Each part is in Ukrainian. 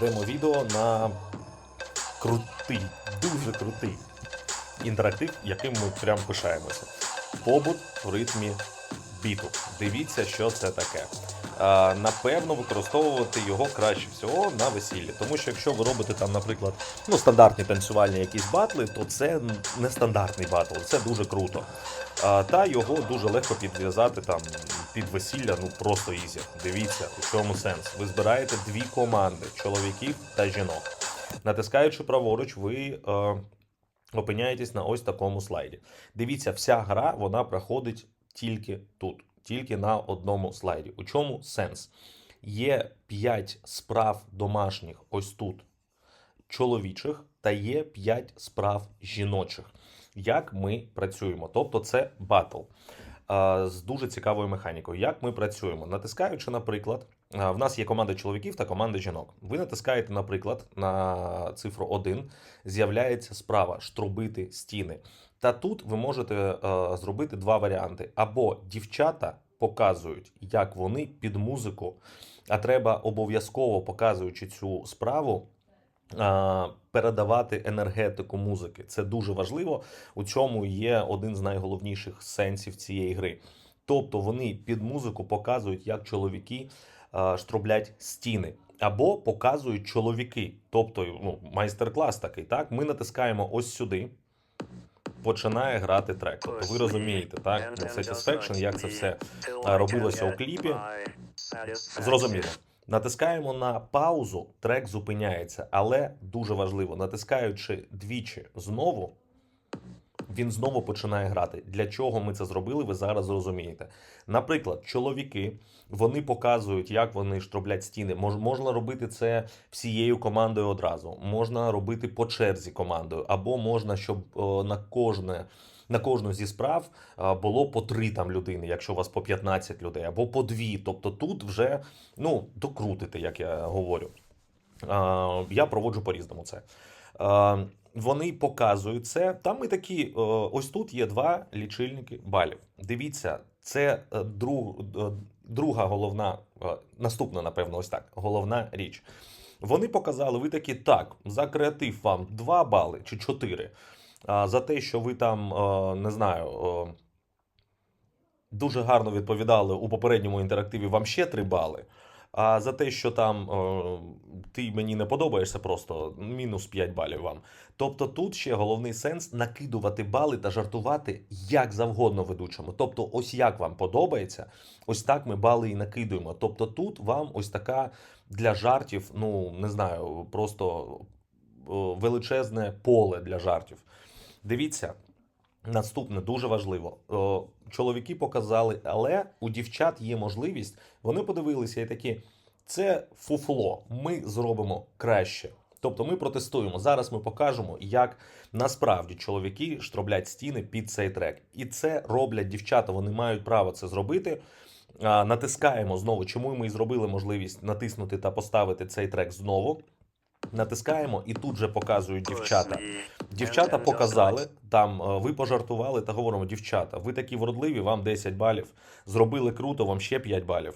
демо-відео на крутий, дуже крутий інтерактив, яким ми прям пишаємося. Побут в ритмі біту. Дивіться, що це таке. Напевно, використовувати його краще всього на весіллі. Тому що якщо ви робите там, наприклад, ну, стандартні танцювальні якісь батли, то це не стандартний батл, це дуже круто. Та його дуже легко підв'язати там під весілля, ну просто ізі. Дивіться, у чому сенс. Ви збираєте дві команди чоловіків та жінок. Натискаючи праворуч, ви. Е, опиняєтесь на ось такому слайді. Дивіться, вся гра вона проходить тільки тут, тільки на одному слайді. У чому сенс? Є 5 справ домашніх ось тут чоловічих, та є 5 справ жіночих. Як ми працюємо? Тобто це батл з дуже цікавою механікою. Як ми працюємо? Натискаючи, наприклад, в нас є команда чоловіків та команда жінок. Ви натискаєте, наприклад, на цифру 1, з'являється справа штрубити стіни. Та тут ви можете е, зробити два варіанти: або дівчата показують, як вони під музику, а треба обов'язково показуючи цю справу. Передавати енергетику музики це дуже важливо. У цьому є один з найголовніших сенсів цієї гри. Тобто вони під музику показують, як чоловіки штроблять стіни, або показують чоловіки. Тобто, ну, майстер-клас такий. Так, ми натискаємо ось сюди. Починає грати трек. Тобто ви розумієте, так? Ну, Satisfaction, як це все робилося у кліпі. Зрозуміло. Натискаємо на паузу, трек зупиняється, але дуже важливо, натискаючи двічі знову, він знову починає грати. Для чого ми це зробили, ви зараз зрозумієте. Наприклад, чоловіки вони показують, як вони штроблять стіни. Мож, можна робити це всією командою одразу. Можна робити по черзі командою, або можна, щоб о, на кожне. На кожну зі справ було по три там людини, якщо у вас по 15 людей, або по дві. Тобто тут вже ну докрутите, як я говорю. Я проводжу по-різному це. Вони показують це. Там ми такі: е, ось тут є два лічильники балів. Дивіться, це е, друг, е, друга головна, наступна, напевно, ось так. Головна річ. Вони показали, ви такі, так, за креатив вам 2 бали чи 4. А за те, що ви там, не знаю, дуже гарно відповідали у попередньому інтерактиві, вам ще 3 бали. А за те, що там е, ти мені не подобаєшся, просто мінус 5 балів вам. Тобто тут ще головний сенс накидувати бали та жартувати як завгодно ведучому. Тобто, ось як вам подобається, ось так ми бали і накидуємо. Тобто тут вам ось така для жартів, ну не знаю, просто е, величезне поле для жартів. Дивіться, Наступне дуже важливо. Чоловіки показали, але у дівчат є можливість. Вони подивилися і такі: це фуфло. Ми зробимо краще. Тобто ми протестуємо. Зараз ми покажемо, як насправді чоловіки штроблять стіни під цей трек. І це роблять дівчата. Вони мають право це зробити. Натискаємо знову. Чому ми і зробили можливість натиснути та поставити цей трек знову? Натискаємо і тут же показують дівчата. Дівчата показали там, е, ви пожартували та говоримо, дівчата, ви такі вродливі, вам 10 балів. Зробили круто, вам ще 5 балів.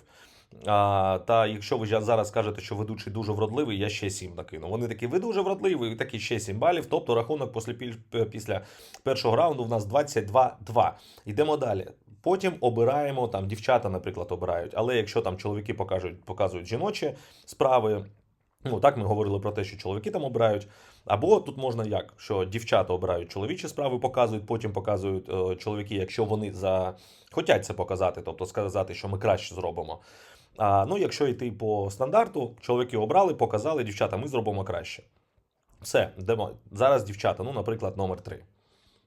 А, та якщо ви зараз скажете, що ведучий дуже вродливий, я ще 7 накину. Вони такі, ви дуже вродливий, і такі ще 7 балів. Тобто рахунок після, після першого раунду в нас 22-2. Йдемо далі. Потім обираємо там дівчата, наприклад, обирають. Але якщо там чоловіки покажуть, показують жіночі справи, ну так ми говорили про те, що чоловіки там обирають. Або тут можна як, що дівчата обирають чоловічі справи, показують, потім показують е, чоловіки, якщо вони за хотять це показати, тобто сказати, що ми краще зробимо. А ну, якщо йти по стандарту, чоловіки обрали, показали, дівчата, ми зробимо краще. Все, йдемо. Зараз дівчата, ну, наприклад, номер 3.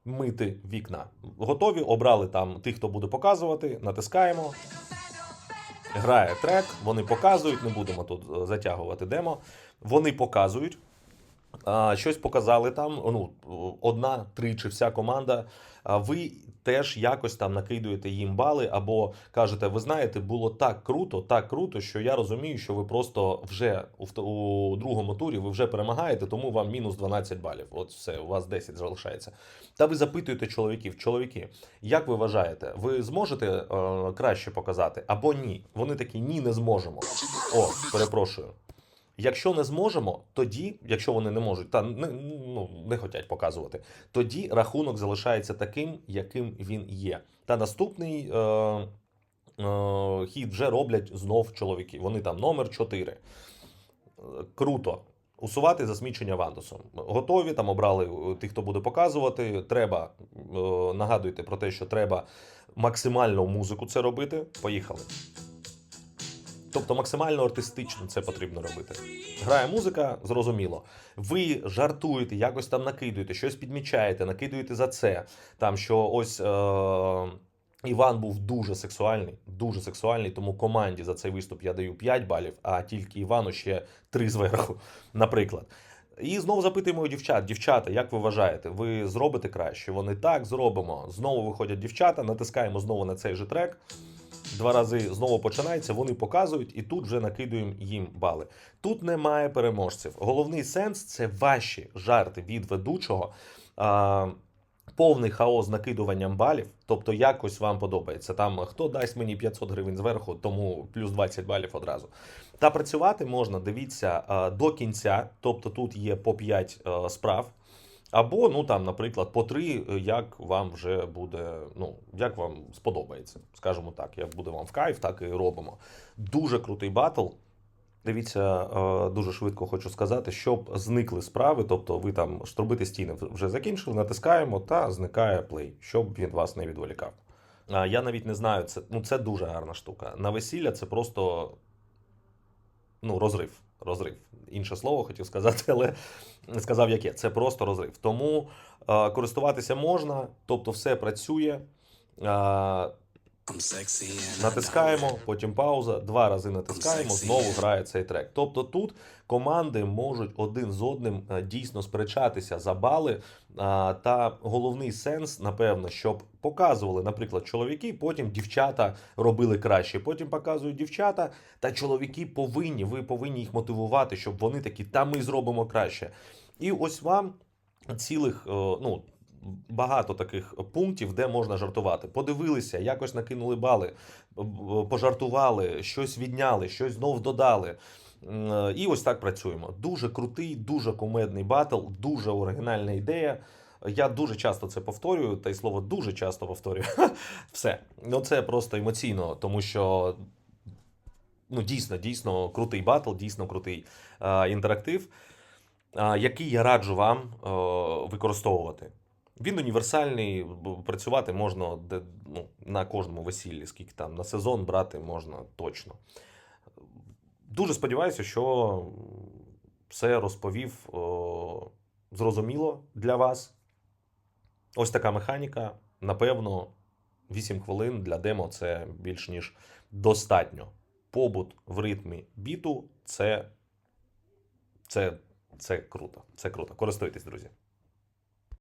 Мити вікна. Готові, обрали там тих, хто буде показувати, натискаємо. Грає трек, вони показують, не будемо тут е, затягувати демо. Вони показують. А, щось показали там. Ну, одна, три чи вся команда. А ви теж якось там накидуєте їм бали, або кажете, ви знаєте, було так круто, так круто, що я розумію, що ви просто вже у, у другому турі ви вже перемагаєте, тому вам мінус 12 балів. От все, у вас 10 залишається. Та ви запитуєте чоловіків, чоловіки, як ви вважаєте, ви зможете е, краще показати або ні? Вони такі ні, не зможемо. О, перепрошую. Якщо не зможемо, тоді, якщо вони не можуть та не, ну, не хочуть показувати, тоді рахунок залишається таким, яким він є. Та наступний е, е, хід вже роблять знов чоловіки. Вони там номер 4. Е, Круто. Усувати засмічення Вандусом. Готові, там обрали е, тих, хто буде показувати. Треба, е, нагадуйте про те, що треба максимально музику це робити. Поїхали. Тобто максимально артистично це потрібно робити. Грає музика, зрозуміло. Ви жартуєте, якось там накидуєте, щось підмічаєте, накидуєте за це. Там що ось е- Іван був дуже сексуальний, дуже сексуальний, тому команді за цей виступ я даю 5 балів, а тільки Івану ще 3 зверху, наприклад. І знову запитуємо у дівчат: дівчата, як ви вважаєте, ви зробите краще? Вони так зробимо. Знову виходять дівчата, натискаємо знову на цей же трек. Два рази знову починається, вони показують, і тут вже накидуємо їм бали. Тут немає переможців. Головний сенс це ваші жарти від ведучого. А, Повний хаос накидуванням балів, тобто якось вам подобається. Там хто дасть мені 500 гривень зверху, тому плюс 20 балів одразу. Та працювати можна, дивіться, до кінця, тобто тут є по 5 е, справ. Або, ну там, наприклад, по три, е, як вам вже буде, ну, як вам сподобається, скажімо так, як буде вам в кайф, так і робимо. Дуже крутий батл. Дивіться, е, дуже швидко хочу сказати, щоб зникли справи, тобто ви там штробити стіни вже закінчили, натискаємо та зникає плей, щоб він вас не відволікав. Я навіть не знаю, це, ну, це дуже гарна штука. На весілля це просто ну, розрив. Розрив. Інше слово хотів сказати, але сказав яке. Це просто розрив. Тому е, користуватися можна, тобто все працює. Е, натискаємо, потім пауза, два рази натискаємо, знову грає цей трек. Тобто тут команди можуть один з одним е, дійсно сперечатися за бали. Та головний сенс, напевно, щоб показували, наприклад, чоловіки, потім дівчата робили краще. Потім показують дівчата, та чоловіки повинні, ви повинні їх мотивувати, щоб вони такі, та ми зробимо краще. І ось вам цілих, е, ну. Багато таких пунктів, де можна жартувати. Подивилися, якось накинули бали, пожартували, щось відняли, щось знов додали. І ось так працюємо. Дуже крутий, дуже кумедний батл, дуже оригінальна ідея. Я дуже часто це повторюю, та й слово дуже часто повторюю. Все. Ну це просто емоційно, тому що ну, дійсно, дійсно крутий батл, дійсно крутий інтерактив, який я раджу вам використовувати. Він універсальний, працювати можна де, ну, на кожному весіллі, скільки там на сезон брати можна точно. Дуже сподіваюся, що все розповів о, зрозуміло для вас. Ось така механіка. Напевно, 8 хвилин для демо це більш ніж достатньо. Побут в ритмі біту це, це, це круто. Це круто. Користуйтесь, друзі.